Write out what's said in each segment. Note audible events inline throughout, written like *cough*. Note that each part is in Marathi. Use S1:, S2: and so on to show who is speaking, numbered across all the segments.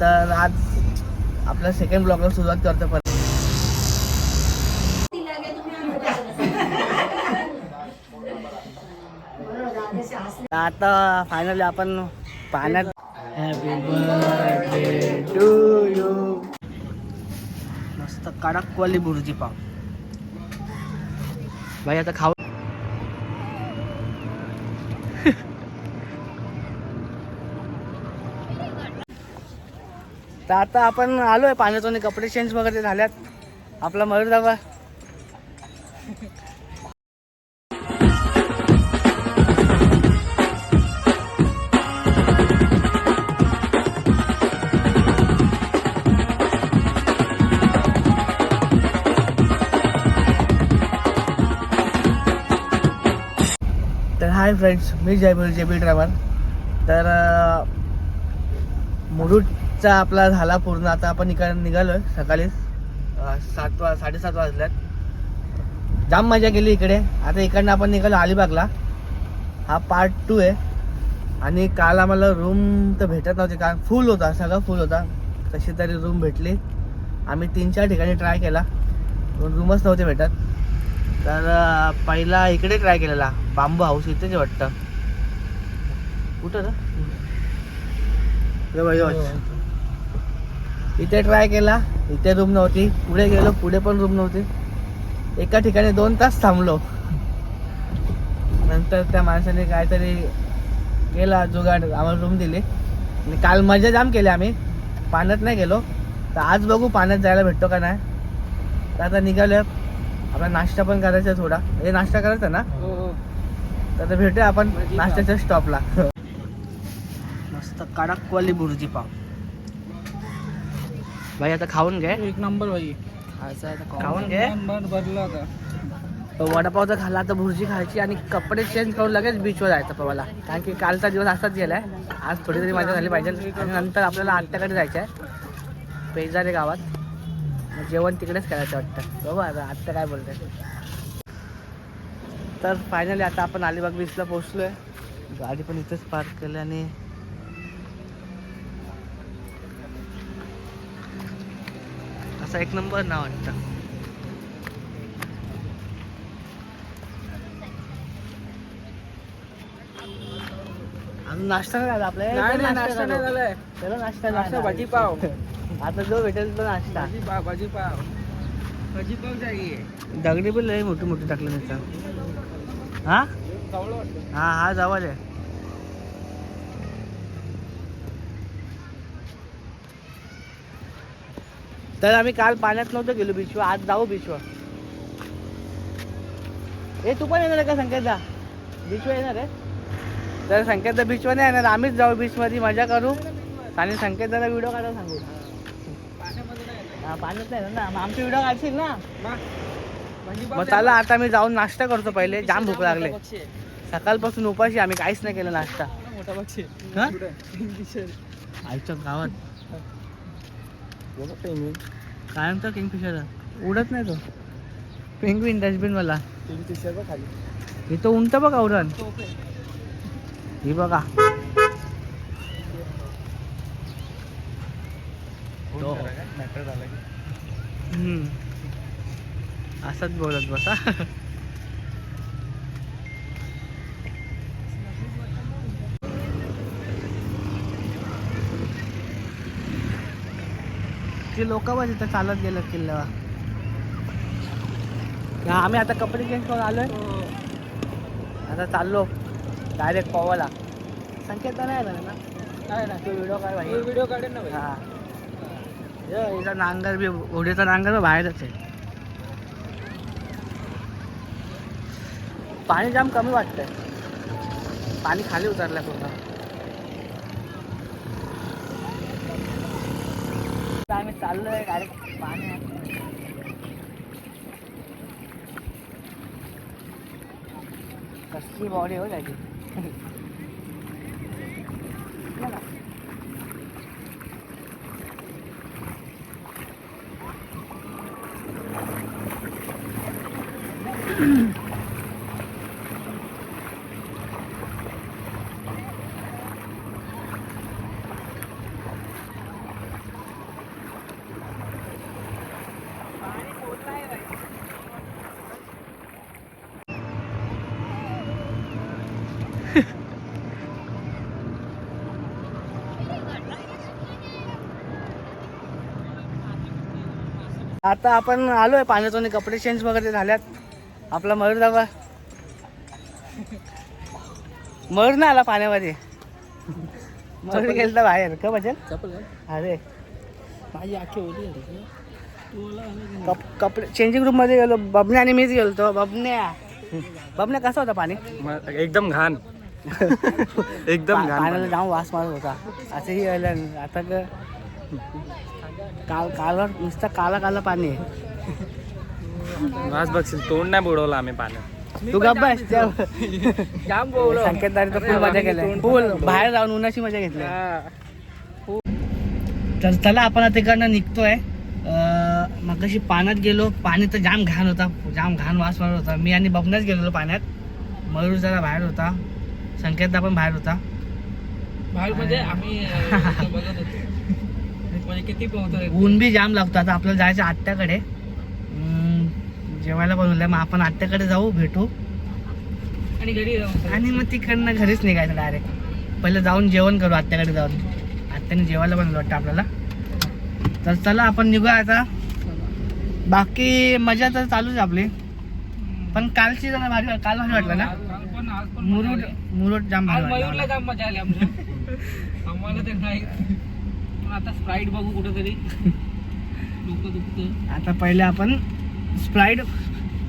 S1: तर आज आपल्या सेकंड ब्लॉगला सुरुवात करतो परत. आता फायनली आपण पाण्यात हॅपी बर्थडे टू यू मस्त कडकवाली बुर्जी पाव. भाई आता खाऊ तर आता आपण आलो आहे पाण्यातून कपडे चेंज वगैरे झाल्यात. आपला मयूर दाबा तर हाय फ्रेंड्स मी जयपूर जे बी ड्रायव्हर. तर मुरुड मुरुडचा आपला झाला पूर्ण. आता आपण इकडे निघालोय सकाळी सात वा साडेसात वाजल्यात. जाम मजा केली इकडे. आता इकडनं आपण निघालो अलिबागला. हा पार्ट टू आहे. आणि काल आम्हाला रूम तर भेटत नव्हती कारण फुल होता सगळं फुल होता. कशी तरी रूम भेटली. आम्ही तीन चार ठिकाणी ट्राय केला. पण रूमच नव्हते भेटत. तर पहिला इकडे ट्राय केलेला बांबू हाऊस इथेच वाटतं. कुठं रे? इथे ट्राय केला. इथे रूम नव्हती. पुढे गेलो पुढे पण रूम नव्हती. एका ठिकाणी दोन तास थांबलो. नंतर त्या माणसाने काहीतरी केला जुगाड. आम्हाला रूम दिली. आणि काल मजा जाम केली आम्ही. पाण्यात नाही गेलो. तर आज बघू पाण्यात जायला भेटतो का नाही. तर आता निघालोय. आपला नाश्ता पण करायचा थोडा. हे नाश्ता करायचा ना? तर आता भेटूया आपण नाश्त्याच्या स्टॉपला मस्त कडकवाली बुर्जी पाव. भाई आता खाऊन घे.
S2: एक नंबर भाई.
S1: खाऊन घे.
S2: भरला
S1: वडापाव तर खाल्ला तर भुर्जी खायची आणि कपडे चेंज करून लगेच बीचवर जायचं पवाला. कारण की कालचा दिवस असाच गेलाय. आज थोडी तरी मजा झाली पाहिजे. आणि नंतर आपल्याला आत्याकडे जायचं आहे. पेजारे गावात. जेवण तिकडेच करायचं वाटतं. बघू आता आत्या काय बोलते तर फायनली आता आपण अलिबाग बीचला पोहोचलोय. गाडी पण इथेच पार्क केली आणि असा एक नंबर नाव वाटतं अजून नाश्ता नाही झाला आपल्या
S2: नाही नाही
S1: नाश्ता
S2: नाश्ता नाही. झालाय.
S1: चलो नाश्ता
S2: नाश्ता
S1: झाला.
S2: भाजी पाव
S1: आता जो भेटेल तो नाश्ता.
S2: भाजी पाव भाजी पाव भाजी पाव चाहिए
S1: दगडी पण लई मोठी मोठी टाकली त्याचा. हा? हा हा जवळ आहे. तर आम्ही काल पाण्यात नव्हतो गेलो बीचवर आज जाऊ बीचवर. ए तू पण येणार आहे का संकेतदा? बीचवर येणार आहे? तर संकेतदा बीचवर नाही येणार आम्हीच जाऊ बीचमध्ये मजा करू. आणि संकेतदाला व्हिडिओ काढायला सांगू. हा पाण्यात नाही ना मग आमचे व्हिडिओ काढशील ना?
S2: मग
S1: चला आता मी जाऊन नाश्ता करतो पहिले जाम भूक लागले. सकाळपासून उपाशी आम्ही काहीच नाही केलं नाश्ता.
S2: मोठा पक्षी.
S1: हा? आईच्या गावात.
S2: बघा पेंगुइन.
S1: कायम तर किंगफिशर उडत नाही तो. पेंग्विन डस्टबिन वाला.
S2: किंगफिशर बघ खाली.
S1: इथं उंट बघा उडण
S2: टोप आहे.
S1: ही बघा. तो.
S2: की.
S1: असंच बोलत बसा. *laughs* ते लोक बघ इथं चालत गेलं किल्ल्यावर. आम्ही आता कपडे चेंज करून आलोय. आता चाललो. डायरेक्ट पवाला. संकेत नाही येणार ना?
S2: काय ना
S1: तो व्हिडिओ काय भाई.
S2: व्हिडिओ काढेल ना
S1: हा. हिचा नांगर बी उडीचा नांगर बाहेरच आहे. पाणी जाम कमी वाटतंय. पाणी खाली उतरलंय पूर्ण आता आम्ही चाललोय डायरेक्ट पाणी कसली बॉडी हो त्याची. आता आपण आलोय पाण्यातून कपडे चेंज वगैरे झाल्यात. आपला मयूर दाबा मयूर ना आला पाण्यामध्ये. मयूर गेलता बाहेर. का बचल अरे.
S2: माझी आखी ओली
S1: कप कपडे चेंजिंग रूममध्ये गेलो. बबन्या आणि मीच गेलतो. बबन्या. बबन्या कसा होता पाणी?
S2: एकदम घाण. *laughs* एकदम
S1: पाण्याला जाऊन वास मारत होता. असंही आलं. आता काल कालवर नुसतं काला काला पाणी आहे.
S2: बघशील तोंड नाही बुडवलं आम्ही पाण्यात
S1: तू गप्प बस
S2: जाम *laughs*
S1: तर फुल मजा केली फुल बाहेर जाऊन उन्हाची मजा घेतली. तर चला आपण आता तिकडनं निघतोय. मग कशी पाण्यात गेलो. पाणी तर जाम घाण होता. जाम घाण वास मारत होता. मी आणि बबनाच गेलेलो पाण्यात. मयूर जरा बाहेर होता. संकेतदा पण बाहेर होता.
S2: बाहेर म्हणजे आम्ही *laughs* म्हणजे किती पोहतोय
S1: ऊन बी जाम लागतो. आता आपल्याला जायचं आत्याकडे. जेवायला बनवलंय मग आपण आत्याकडे जाऊ भेटू.
S2: आणि घरी जाऊन
S1: आणि मग तिकडनं घरीच निघायचं डायरेक्ट पहिलं जाऊन जेवण करू आत्याकडे जाऊन. आत्याने जेवायला बनवलं वाटतं आपल्याला. तर चला आपण निघूया आता. बाकी मजा तर चालूच आपली. पण कालची जरा भारी काल भारी वाटलं ना? मुरुड मुरुड जाम
S2: मजा आली *laughs* आम्हाला ते नाही. आता स्प्राईट बघू कुठेतरी. *laughs* डोकं दुखतं
S1: आता पहिले आपण स्प्राईट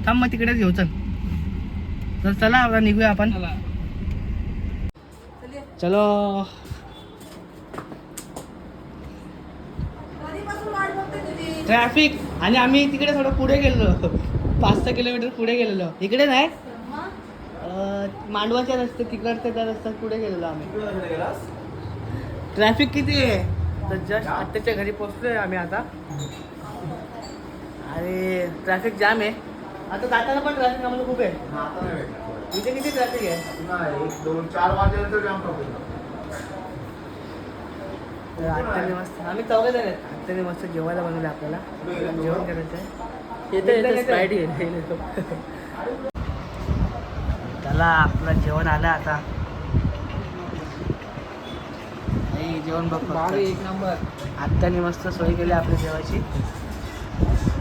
S1: थांब मग तिकडेच घेऊ चल. तर चला आता निघूया आपण.
S2: चला.
S1: चलो. ट्रॅफिक आणि आम्ही तिकडे थोडं पुढे गेलेलो. पाच सहा किलोमीटर पुढे गेलेलो. इकडे नाही? अं, मांडवाच्या रस्ते तिकडचे त्या रस्त्यात पुढे गेलेलो आम्ही. ट्रॅफिक किती आहे? तर जस्ट आत्ताच्या घरी पोहोचलोय आम्ही आता. आणि ट्रॅफिक जाम आहे. आता जाताना पण ट्रॅफिक आम्हाला खूप आहे. इथे किती ट्रॅफिक आहे?
S3: दोन चार वाजेनंतर जाम प्रॉब्लेम
S1: तर आत्याने मस्त. आम्ही चौघे जण आहेत आत्याने मस्त जेवायला बनवलं आपल्याला. जेवण करायचं आहे
S2: येतं येतं
S1: त्याला आपलं जेवण आलं आता. आई, जेवण बघ.
S2: एक नंबर.
S1: आत्याने मस्त सोय केली आपल्या जेवायची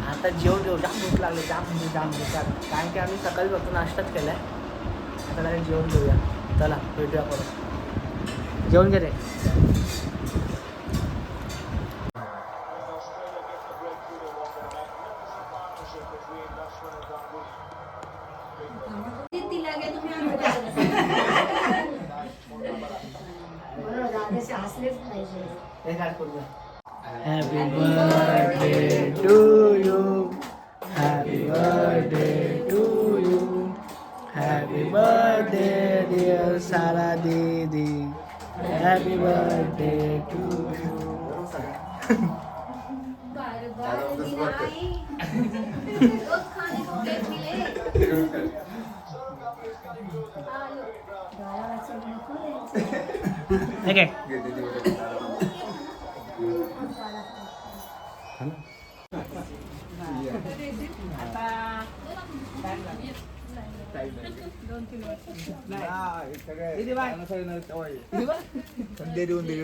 S1: आता जेवण जेव जाम भूक लागली जाम म्हणजे जाम भूक. कारण की आम्ही सकाळी फक्त नाश्ताच केलाय. आता डायरेक्ट जेवण घेऊया. चला भेटूया परत. जेवण घे रे. Didi. Happy birthday to you.
S4: बार बार दिन आई रोज खाने को केक मिले आलो गाया वाचून नको द्यायचं.
S1: Okay.
S3: देऊन दिली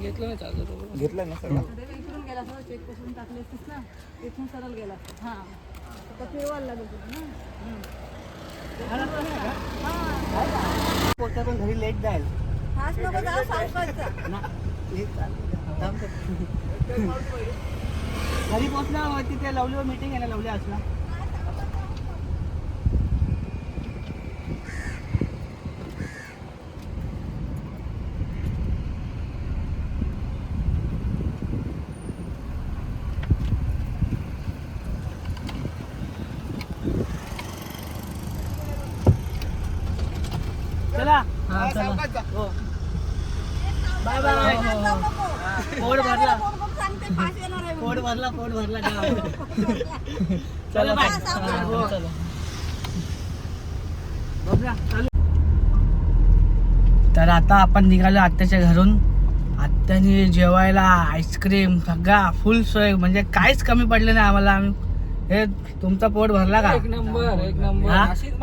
S2: घेतलं ना
S3: घेतलं ना सगळं
S5: इकडून गेला चेक करून टाकले असतीस ना इथून सरळ गेला हां फिरवायला लागत होतं ना
S1: पण घरी लेट जाईल
S5: हाच नको जा सावकाशचा
S1: ना लेट थांब ते. *laughs* घरी पोहोचला तिथे लवली मीटिंग आहे ना लवली असला चला हो बाय बाय पोट भरला. पोट भरला पोट भरला *laughs* चला बाय. बघूया, चालू. तर आता आपण निघालो आत्याच्या घरून. आत्याने जेवायला आईस्क्रीम सगळा फुल सोय. म्हणजे काहीच कमी पडलं नाही आम्हाला. आम्ही हे तुमचा पोट भरला का?
S2: एक नंबर एक नंबर.
S1: हा?
S2: अशीच *laughs*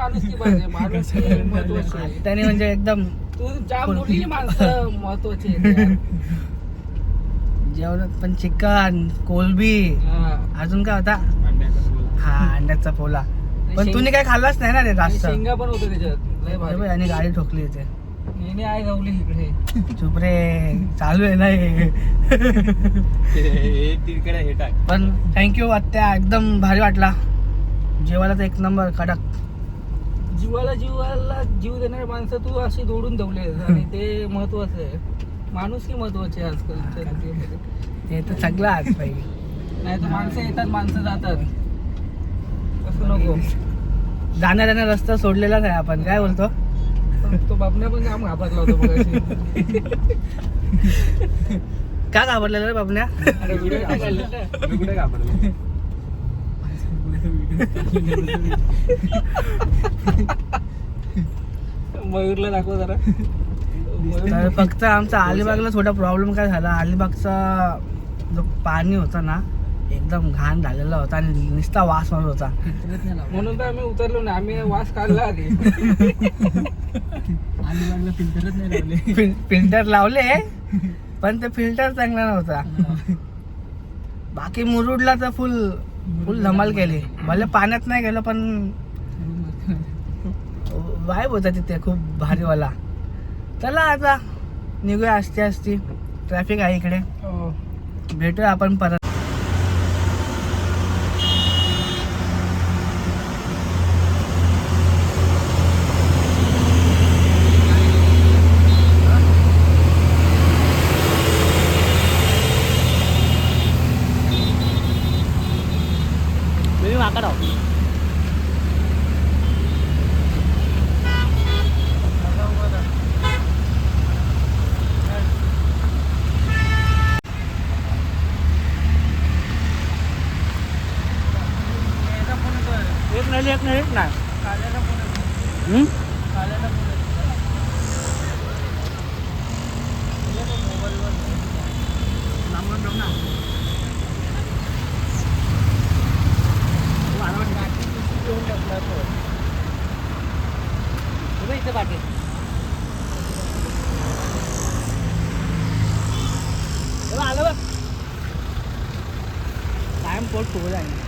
S2: आहे.
S1: त्याने म्हणजे एकदम
S2: तू जाम बोलली माणसं महत्वाची. *laughs*
S1: जेवणात पण चिकन कोलबी. अजून काय होता? हा अंड्याचा पोला. पण तुम्ही काय खाल्लाच नाही ना रे जास्त?
S2: शेंगा पण होतं त्याच्यात.
S1: आणि गाडी ठोकली इथे
S2: नेहमी आहे गावली इकडे.
S1: चुप रे चालू आहे ना हे.
S3: तिकडे हे टाक.
S1: पण थँक्यू आत्या. एकदम भारी वाटला. जेवायला तर एक नंबर कडक.
S2: जीवाला जीवाला जीव देणारे माणसं तू अशी जोडून ठेवले आणि ते महत्वाचं आहे. माणूस की महत्त्वाचे आजकालच्या दुनियेमध्ये.
S1: ते तर सगळं आज पाहिजे.
S2: नाही तर माणसं येतात माणसं जातात. तसं नको.
S1: जाण्या जाण्या रस्ता सोडलेलाच आहे आपण काय बोलतो?
S2: तो बापण्या पण जाम घाबरला होता मगाशी.
S1: का घाबरलेला रे बाबण्या?
S2: अरे व्हिडिओ नाही काढला ना?
S3: मी कुठे घाबरलो?
S2: मयूरला दाखव जरा.
S1: तर फक्त आमचा अलिबागला थोडा प्रॉब्लेम काय झाला? अलिबागचा जो पाणी होता ना एकदम घाण झालेला होता आणि नुसता वास मारत होता.
S2: म्हणून तर आम्ही उतरलो ना आम्ही वास काढला आधी.
S1: फिल्टर लावले पण ते फिल्टर चांगला नव्हता. बाकी मुरुडला तर फुल फुल धमाल केली. भले पाण्यात नाही गेलो पण वाईब होता तिथे खूप भारीवाला चला आता. निघूया असती असती ट्रॅफिक आहे इकडे.
S2: हो.
S1: भेटूया आपण परत तुम्ही माका राहू एक नाही एक नाही एक नाही हम्म? इथे पाठी आलं बघ कायम पोट फुगलं आहे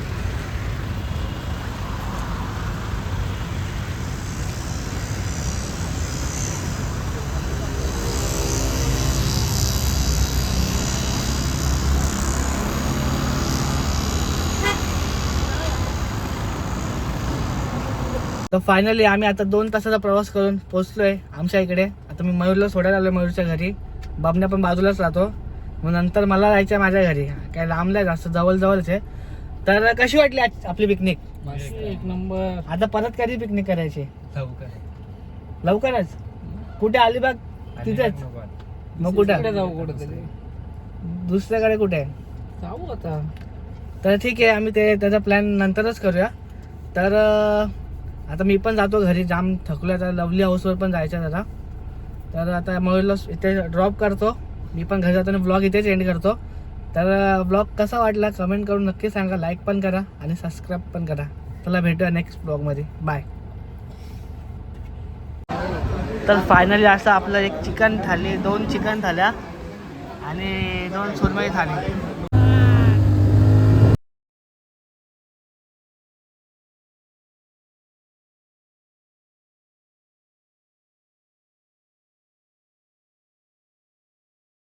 S1: तर फायनली आम्ही आता दोन तासाचा प्रवास करून पोहोचलोय आमच्या इकडे. आता मी मयूरला सोडायला आलो मयूरच्या घरी. बाबण्या पण बाजूलाच राहतो. मग नंतर मला जायचं आहे माझ्या घरी. काय लांब नाही जास्त जवळ जवळच आहे. तर कशी वाटली आज आपली पिकनिक
S2: एक नंबर.
S1: आता परत कधी पिकनिक करायची?
S3: लवकर.
S1: लवकरच? कुठे? अलिबाग तिथेच? मग कुठं?
S2: जाऊ कुठेतरी.
S1: दुसऱ्याकडे कुठे? आहे
S2: जाऊ आता.
S1: तर ठीक आहे आम्ही ते त्याचा प्लॅन नंतरच करूया. तर आता मी पण जातो घरी जाम थकलो आता लवली हाऊसवर पण जायचं आहे जरा तर आता मयूरला इथे ड्रॉप करतो. मी पण घरी जाताना ब्लॉग इथेच एंड करतो. तर ब्लॉग कसा वाटला कमेंट करून नक्की सांगा लाईक पण करा आणि सबस्क्राईब पण करा. चला भेटूया नेक्स्ट ब्लॉगमध्ये बाय तर फायनली असं आपलं एक चिकन थाली दोन चिकन थाल्या आणि दोन सुरमई थाली.